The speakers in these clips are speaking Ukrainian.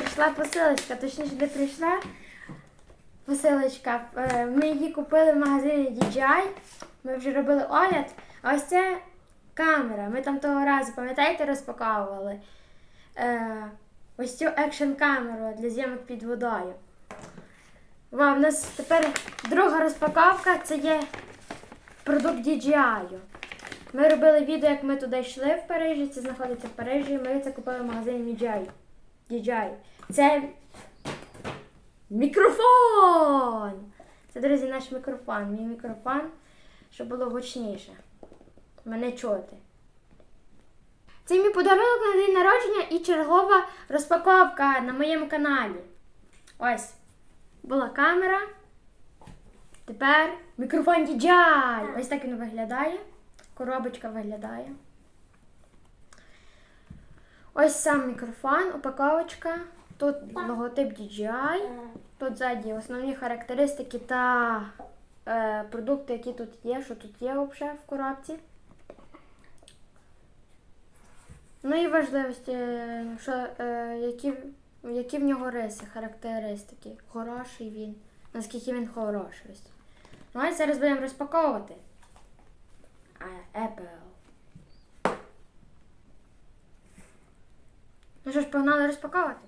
прийшла посилочка, точніше не прийшла посилочка. Е, Ми її купили в магазині DJI. Ми вже робили огляд. А ось це камера. Ми там того разу, пам'ятаєте, розпаковували. Е, ось цю екшн камеру для зйомок під водою. Вау, у нас тепер друга розпаковка це є продукт DJI. Ми робили відео, як ми туди йшли в Парижі. Це знаходиться в Парижі. Ми це купили в магазині DJI. DJI. Це мікрофон! Це, друзі, наш мікрофон. Мій мікрофон, щоб було гучніше. Мене чути. Це мій подарунок на день народження і чергова розпаковка на моєму каналі. Ось. Була камера. Тепер мікрофон DJI. Ось так він виглядає. Коробочка виглядає. Ось сам мікрофон, упаковочка. Тут логотип DJI. Тут ззаді основні характеристики та е, продукти, які тут є, що тут є взагалі в коробці. Ну і важливості, е, що, е, які, які в нього риси, характеристики. Хороший він. Наскільки він хороший. Ну а зараз будемо розпаковувати. Apple. Ну що ж, погнали розпаковувати?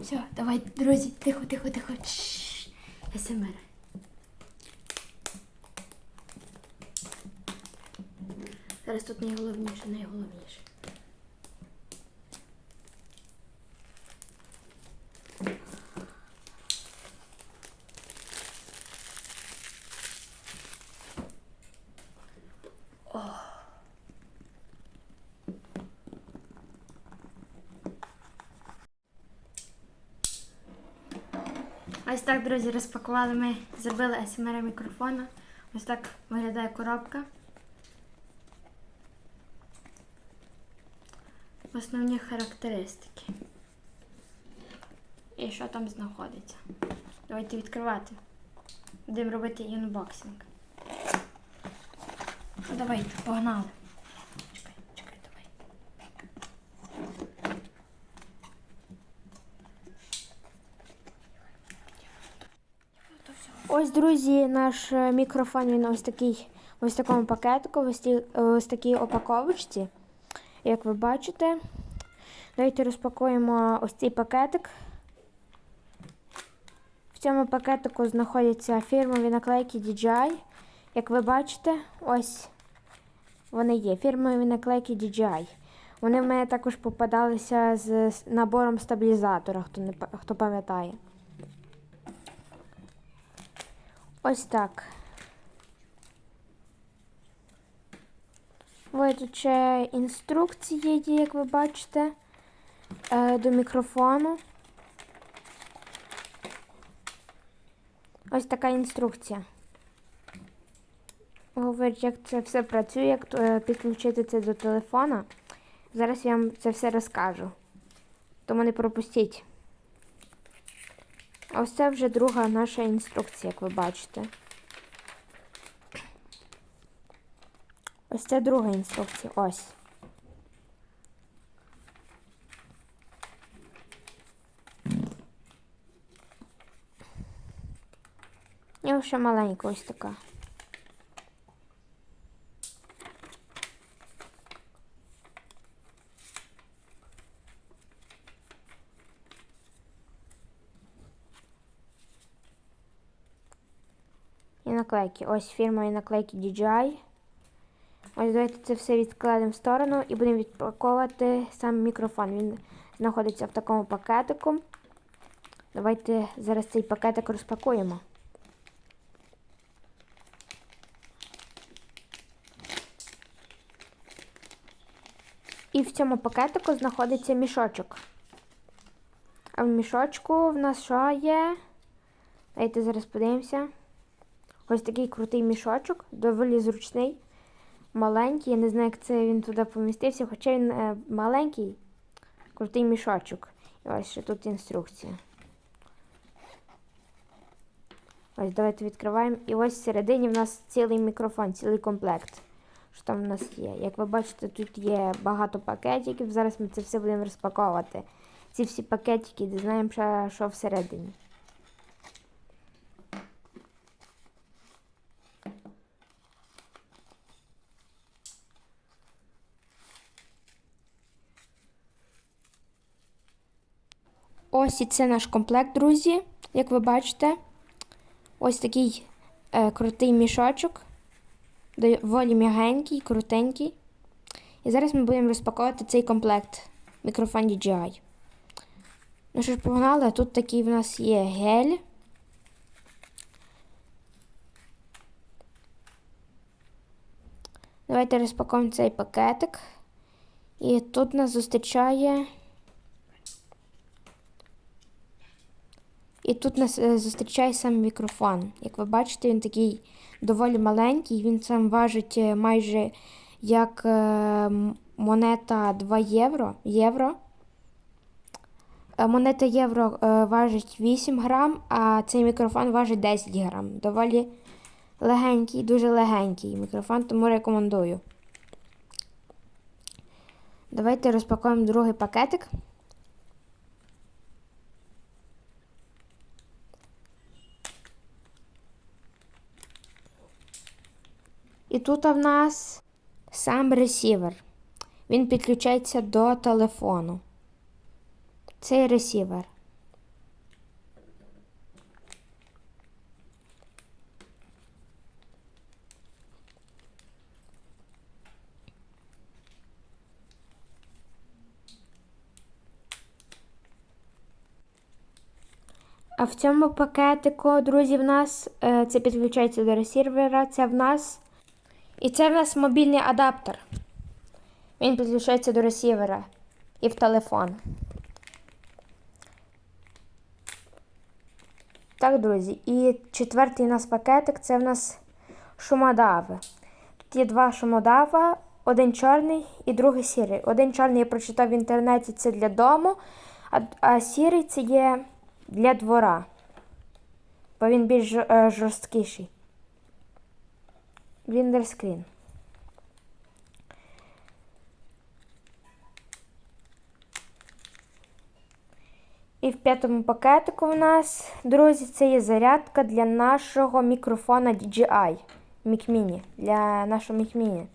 Все, давай, друзі, тихо, тихо, тихо. Шш. СМР. Зараз тут найголовніше, найголовніше. Ось так, друзі, розпакували ми, зробили СМР мікрофона. Ось так виглядає коробка. Основні характеристики. І що там знаходиться. Давайте відкривати. Будемо робити юнбоксинг. Ну, давайте, погнали. Ось, друзі, наш е, мікрофон він ось такий, ось такому пакетику, ось, ті- ось такій упаковочці. Як ви бачите, давайте розпакуємо ось цей пакетик. В цьому пакетику знаходяться фірмові наклейки DJI. Як ви бачите, ось вони є. Фірмові наклейки DJI. Вони в мене також попадалися з набором стабілізатора, хто не хто пам'ятає. Ось так. Ось тут ще інструкції як ви бачите, е, до мікрофону. Ось така інструкція. Говорить, як це все працює, як е, підключити це до телефона. Зараз я вам це все розкажу. Тому не пропустіть. Ось це вже друга наша інструкція, як ви бачите. Ось це друга інструкція. Ось. Ось ще маленька ось така. І наклейки. Ось фірмові наклейки DJI. Ось давайте це все відкладемо в сторону і будемо відпаковувати сам мікрофон. Він знаходиться в такому пакетику. Давайте зараз цей пакетик розпакуємо. І в цьому пакетику знаходиться мішочок. А в мішочку в нас що є? Давайте зараз подивимося. Ось такий крутий мішочок, доволі зручний. Маленький. Я не знаю, як це він туди помістився, хоча він е, маленький, крутий мішочок. І ось ще тут інструкція. Ось давайте відкриваємо. І ось всередині в нас цілий мікрофон, цілий комплект. Що там в нас є? Як ви бачите, тут є багато пакетиків. Зараз ми це все будемо розпаковувати. Ці всі пакетики, дізнаємо, що, що всередині. Ось і це наш комплект, друзі. Як ви бачите, ось такий е, крутий мішочок. Доволі м'ягенький, крутенький. І зараз ми будемо розпаковувати цей комплект мікрофон DJI. Ну що ж, погнали, тут такий в нас є гель. Давайте розпакуємо цей пакетик. І тут нас зустрічає. І тут нас е, зустрічає сам мікрофон. Як ви бачите, він такий доволі маленький. Він сам важить е, майже як е, монета 2 євро. євро. Монета євро важить 8 грам, а цей мікрофон важить 10 грам. Доволі легенький, дуже легенький мікрофон, тому рекомендую. Давайте розпакуємо другий пакетик. І тут в нас сам ресівер. Він підключається до телефону. Цей ресівер. А в цьому пакетику, друзі, в нас е, це підключається до ресівера. Це в нас і це в нас мобільний адаптер. Він підключається до ресівера і в телефон. Так, друзі. І четвертий у нас пакетик це в нас шумодави. Тут є два шумодава, один чорний і другий сірий. Один чорний я прочитав в інтернеті це для дому, а, а сірий це є для двора. Бо він більш е, жорсткіший. Віндерскрін. І в п'ятому пакетику у нас, друзі, це є зарядка для нашого мікрофона DJI. Mic Mini. Для нашого Mic Mini.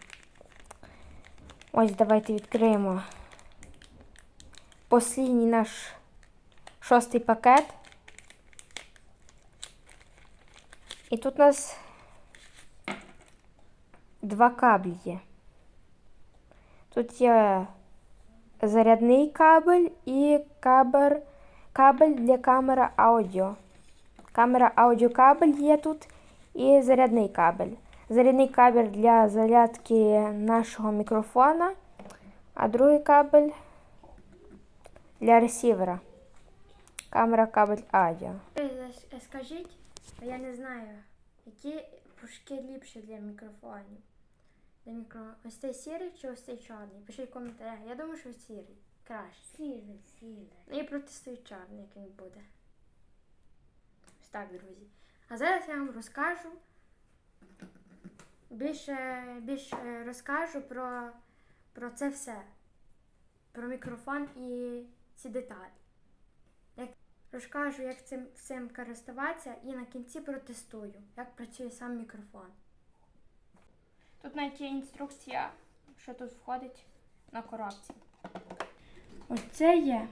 Ось давайте відкриємо послідній наш шостий пакет. І тут у нас два каблі є. Тут є зарядний кабель і кабель, кабель для камери аудіо. Камера аудіокабель є тут і зарядний кабель. Зарядний кабель для зарядки нашого мікрофона, а другий кабель для ресівера. Камера кабель аудіо. Скажіть, я не знаю, які пушки ліпші для мікрофонів. Для мікро... Ось цей сірий чи ось цей чорний? Пишіть в коментарях. Я думаю, що сірий. Краще. Сіре, сіре. Ну і протестую чорний, як він буде. Ось так, друзі. А зараз я вам розкажу. Більше, більше розкажу про, про це все. Про мікрофон і ці деталі. Як розкажу, як цим цим користуватися, і на кінці протестую, як працює сам мікрофон. Тут навіть є інструкція, що тут входить на коробці. Ось це є.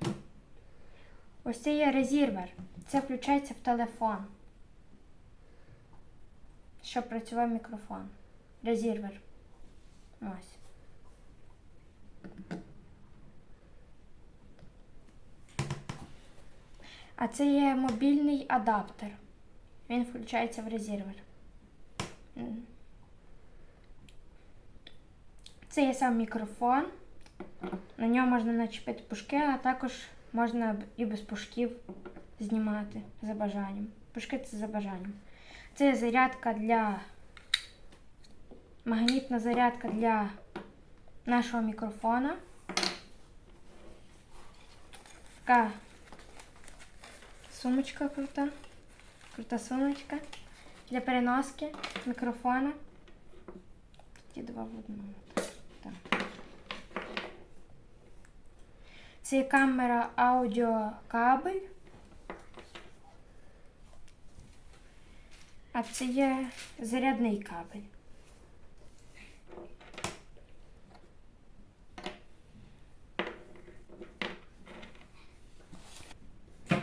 Ось це є резервер. Це включається в телефон. Щоб працював мікрофон. Резервер. Ось. А це є мобільний адаптер. Він включається в резервер. М. Це є сам мікрофон. На нього можна начепити пушки, а також можна і без пушків знімати за бажанням. Пушки це за бажанням. Це є зарядка для магнітна зарядка для нашого мікрофона. Така сумочка крута. Крута сумочка для переноски мікрофона. Ті два в одному. Так. Це камера аудіокабель. А це є зарядний кабель.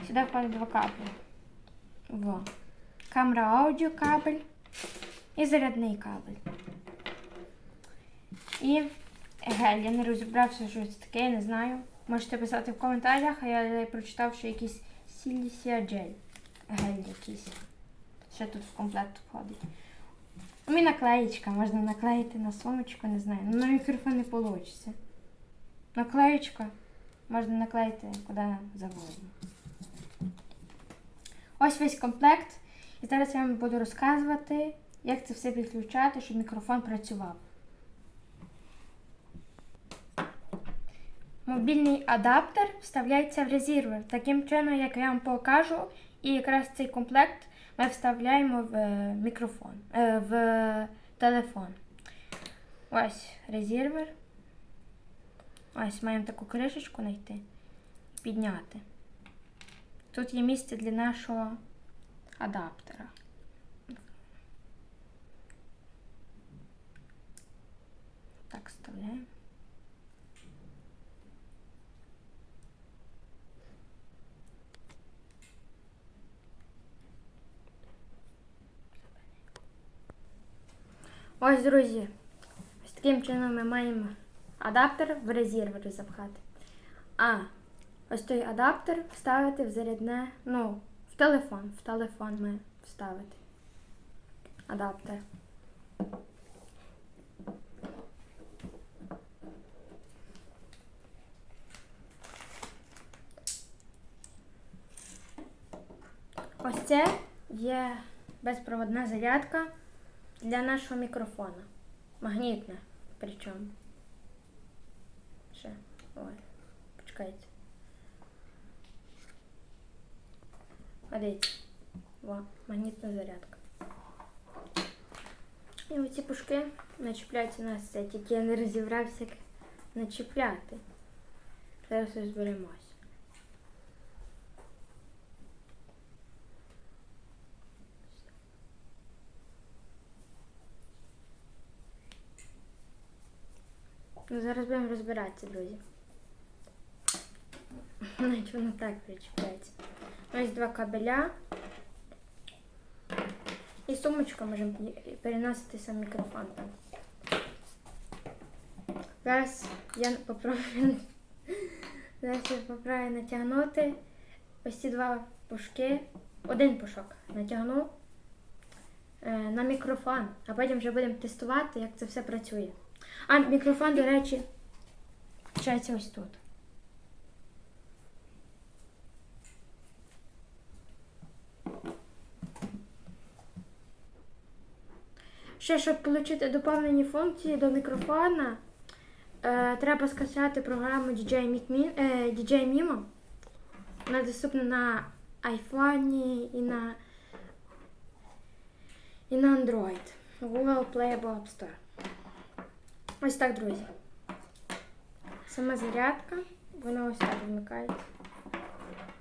Сюди входить два кабелі. Во. Камера аудіо кабель і зарядний кабель. І гель. Я не розібрався, що це таке, я не знаю. Можете писати в коментарях, а я прочитав, що якийсь сілісія джель. Гель якийсь. Ще тут в комплект входить. У мене наклеєчка, можна наклеїти на сумочку, не знаю. Ну, на мікрофон не вийде. Наклеєчка можна наклеїти куди завгодно. Ось весь комплект. І зараз я вам буду розказувати, як це все підключати, щоб мікрофон працював. Мобільний адаптер вставляється в резервер. Таким чином, як я вам покажу, і якраз цей комплект ми вставляємо в е, мікрофон, е, в телефон. Ось резервер. Ось маємо таку кришечку знайти підняти. Тут є місце для нашого адаптера. Так, вставляємо. Ось, друзі, ось таким чином ми маємо адаптер в резервер запхати. А ось той адаптер вставити в зарядне, ну, в телефон. В телефон ми вставити. Адаптер. Ось це є безпроводна зарядка для нашого мікрофона. Магнітна. Причому. Ще. Ой. Почекайте. Смотрите. Во, магнітна зарядка. І оці пушки начіпляються на це, тільки я не розібрався, як начіпляти. Зараз розберемось. Ну, зараз будемо розбиратися, друзі. Навіть воно так причіпляється. Ось два кабеля. І сумочку можемо переносити сам мікрофон там. Зараз я попробую. Зараз я попробую натягнути ось ці два пушки. Один пушок натягну е, на мікрофон, а потім вже будемо тестувати, як це все працює. А мікрофон, до речі, включається ось тут. Ще, щоб отримати доповнені функції до мікрофона, е, треба скачати програму DJ, Mic- е, DJ Mimo. Вона доступна на iPhone і на, і на Android. Google Play або App Store. Ось так, друзі. Сама зарядка, вона ось так вмикається.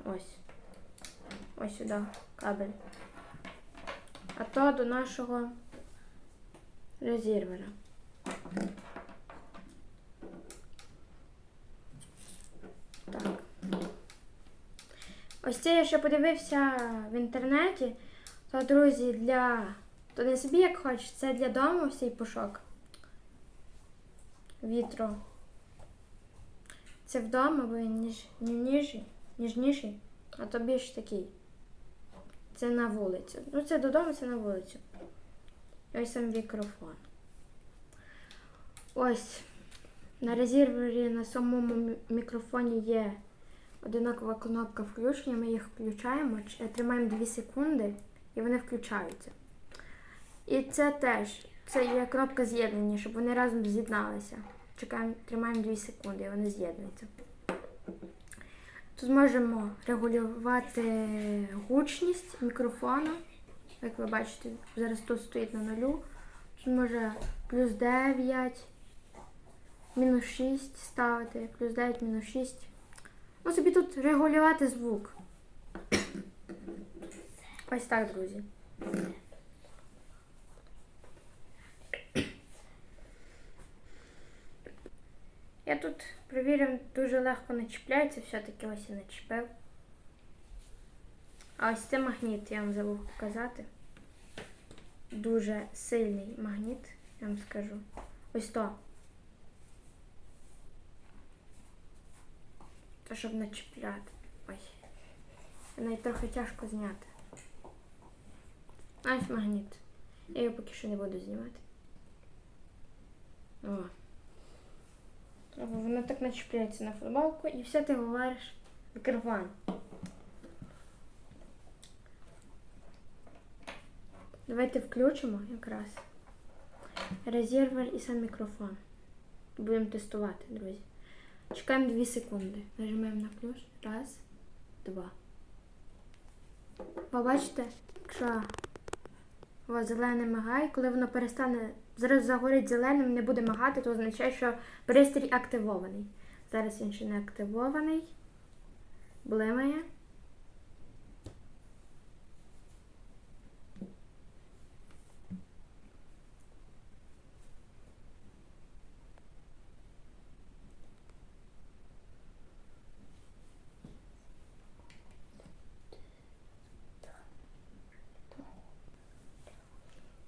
Ось. Ось сюди кабель. А то до нашого резервера. Так. Ось це я ще подивився в інтернеті. То, друзі, для. То не собі як хочеш, це для дому цей пушок. Вітро. Це вдома, він ніж, ніжніший, ніжніший, а то більш такий. Це на вулицю. Ну, це додому, це на вулицю. Ось сам мікрофон. Ось на резервері на самому мікрофоні є одинакова кнопка включення. Ми їх включаємо, тримаємо 2 секунди і вони включаються. І це теж це є кнопка з'єднання, щоб вони разом з'єдналися. Чекаємо, тримаємо 2 секунди, і вони з'єднуються. Тут можемо регулювати гучність мікрофона. Як ви бачите, зараз тут стоїть на нулю. Тут може плюс 9, мінус 6 ставити, плюс 9, мінус 6. Ну, собі тут регулювати звук. Ось так, друзі. Тут перевірив, дуже легко начіпляється, все-таки ось я начепив. А ось це магніт, я вам забув показати. Дуже сильний магніт, я вам скажу. Ось то. Це щоб начіпляти. Ось. Навіть трохи тяжко зняти. А ось магніт. Я його поки що не буду знімати. О. Воно так начіпляється на футболку і все ти говориш мікрофон. Давайте включимо якраз резервер і сам мікрофон. Будемо тестувати, друзі. Чекаємо 2 секунди. Нажимаємо на плюс. Раз, два. Побачите, якщо у вас зелене мигає, коли воно перестане зараз загорить зеленим, не буде мигати, то означає, що пристрій активований. Зараз він ще не активований. Блимає.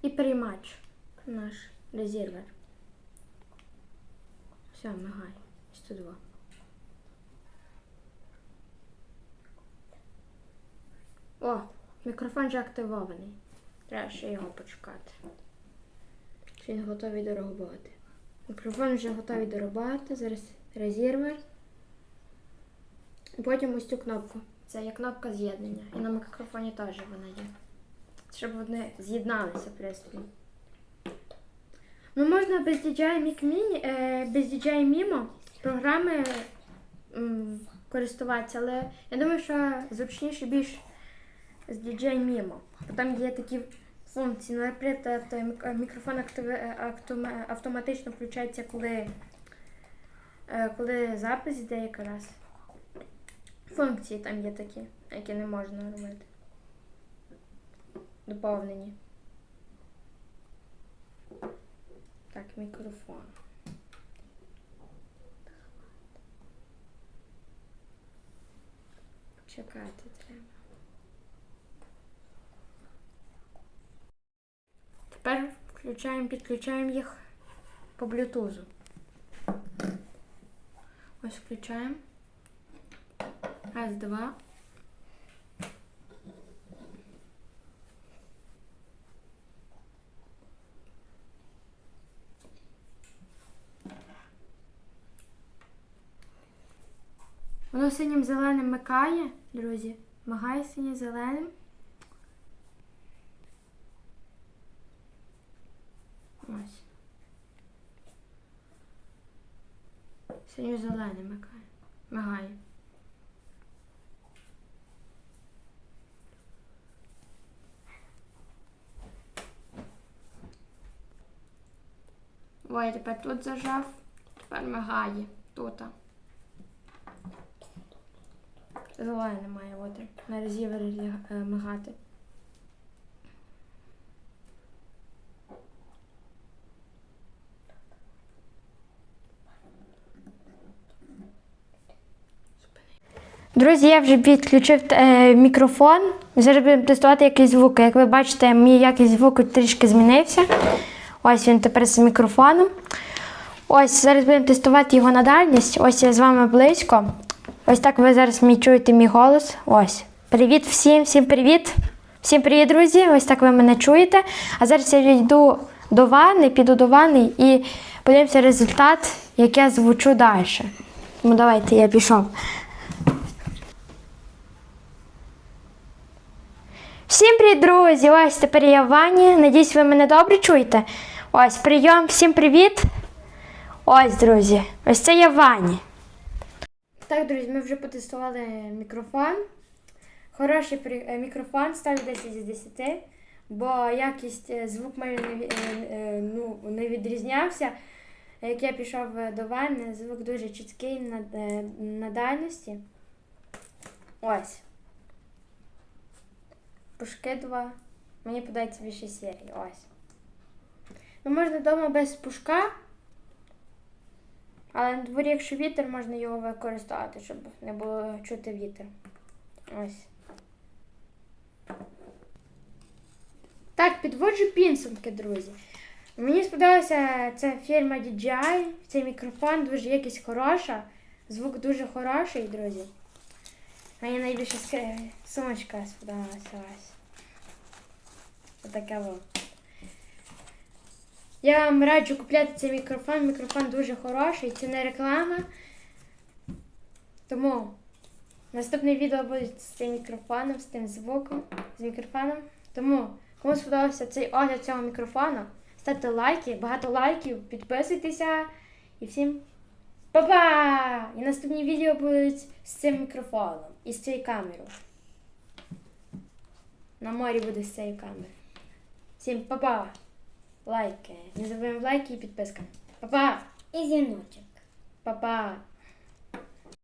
І приймач наш резервер. Все, мигай. 102. О, мікрофон вже активований. Треба ще його почекати. Чи Він готовий до. Мікрофон вже готовий до. Зараз резервер. Потім ось цю кнопку. Це є кнопка з'єднання. І на мікрофоні теж вона є. Щоб вони з'єдналися пристрій. Ну, можна без DJI Mic Mini, без DJI Mimo програми м, користуватися, але я думаю, що зручніше більш з DJI Mimo. Бо там є такі функції, наприклад, е, мікрофон е, автоматично включається, коли, е, коли запис йде якраз. Функції там є такі, які не можна робити. Доповнені. Так, мікрофон. Чекати треба. Тепер включаємо, підключаємо їх по блютузу. Ось включаємо. Раз, два. Воно синім зеленим микає, друзі. Мигає синім зеленим. Ось. Синьо зеленим микає. Мигає. Ой, тепер тут зажав, тепер мигає. Тут. Зелене має бути. На резівері е, мигати. Друзі, я вже підключив е, мікрофон. Зараз будемо тестувати якісь звуки. Як ви бачите, мій якість звуку трішки змінився. Ось він тепер з мікрофоном. Ось зараз будемо тестувати його на дальність. Ось я з вами близько. Ось так ви зараз мій чуєте мій голос. Ось. Привіт всім, всім привіт. Всім привіт, друзі! Ось так ви мене чуєте. А зараз я йду до ванни, піду до ванни і подивимося результат, як я звучу далі. Тому давайте я пішов. Всім привіт, друзі! Ось тепер я в ванні. Надіюсь, ви мене добре чуєте. Ось, прийом, всім привіт. Ось, друзі, ось це я Вані. Так, друзі, ми вже потестували мікрофон. Хороший е, мікрофон, ставлю 10 з 10, бо якість е, звук майже е, ну, не відрізнявся. Як я пішов до ванни, звук дуже чіткий на, на дальності. Ось. Пушки два. Мені подобається більше серії. Ось. Ну, можна вдома без пушка. Але на дворі, якщо вітер, можна його використовувати, щоб не було чути вітер. Ось. Так, підводжу підсумки, друзі. Мені сподобалася ця фірма DJI, цей мікрофон, дуже якість хороша, звук дуже хороший, друзі. Мені найбільше сумочка сподобалася ось. Отаке во. Я вам раджу купляти цей мікрофон. Мікрофон дуже хороший, це не реклама. Тому наступне відео буде з цим мікрофоном, з тим звуком, з мікрофоном. Тому, кому сподобався цей огляд цього мікрофону, ставте лайки, багато лайків, підписуйтеся і всім па-па! І наступні відео будуть з цим мікрофоном і з цією камерою. На морі буде з цією камерою. Всім па-па! Лайки. Не забуваємо лайки і підписка. Па-па! І дзвіночок. Па-па!